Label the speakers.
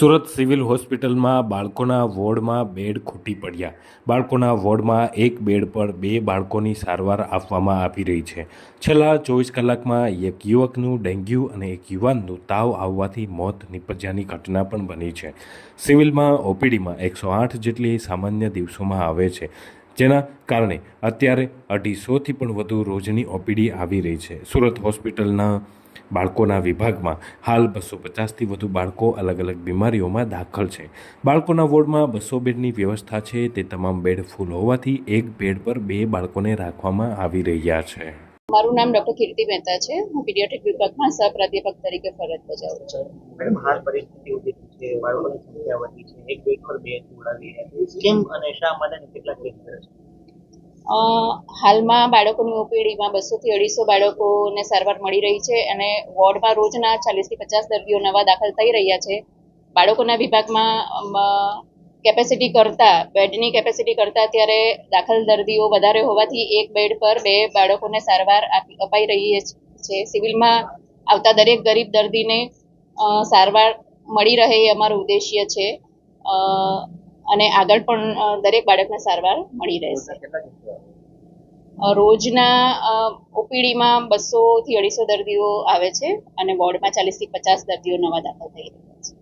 Speaker 1: Surat civil હોસ્પિટલમાં બાળકોના વોર્ડમાં બેડ ખૂટી પડ્યા. બાળકોના વોર્ડમાં એક બેડ પર બે બાળકોની સારવાર આપવામાં આવી રહી છે. છેલ્લા ચોવીસ કલાકમાં એક યુવકનું ડેન્ગ્યુ અને એક યુવાનનું તાવ આવવાથી મોત નિપજ્યાની ઘટના પણ બની છે. સિવિલમાં ઓપીડીમાં એકસો આઠ જેટલી સામાન્ય દિવસોમાં આવે છે. જેના કારણે અત્યારે અઢીસોથી પણ વધુ રોજની ઓપીડી આવી રહી છે. સુરત હોસ્પિટલના બાળકોના વિભાગમાં હાલ બસો પચાસથી વધુ બાળકો અલગ અલગ બીમારીઓમાં દાખલ છે. બાળકોના વોર્ડમાં બસો બેડની વ્યવસ્થા છે તે તમામ બેડ ફૂલ હોવાથી એક બેડ પર બે બાળકોને રાખવામાં આવી રહ્યા છે.
Speaker 2: મારું નામ ડોક્ટર કીર્તિ મહેતા છે. હું પીડિયાટ્રિક વિભાગમાં સહપ્રાધ્યાપક તરીકે ફરજ બજાવું છું.
Speaker 3: મેડમ હાલ પરિસ્થિતિ છે બાળકોની સંખ્યા વધી છે એક બેડ પર બે જોડાવી કેમ? અને શા માટે કેટલા કેસ છે
Speaker 2: અ, હાલમાં બાળકોની ઓપીડીમાં બસોથી અઢીસો બાળકોને સારવાર મળી રહી છે અને વોર્ડમાં રોજના ચાલીસથી પચાસ દર્દીઓ નવા દાખલ થઈ રહ્યા છે. બાળકોના વિભાગમાં કેપેસિટી કરતાં બેડની કેપેસિટી કરતાં અત્યારે દાખલ દર્દીઓ વધારે હોવાથી એક બેડ પર બે બાળકોને સારવાર આપી અપાઈ રહી છે. સિવિલમાં આવતા દરેક ગરીબ દર્દીને સારવાર મળી રહે એ અમારો ઉદ્દેશ્ય છે. અને આગળ પણ દરેક બાળકને સારવાર મળી રહેશે. રોજના ઓપીડીમાં બસોથી અઢીસો દર્દીઓ આવે છે અને વોર્ડમાં ચાલીસથી પચાસ દર્દીઓ નવા દાખલ થઈ રહ્યા છે.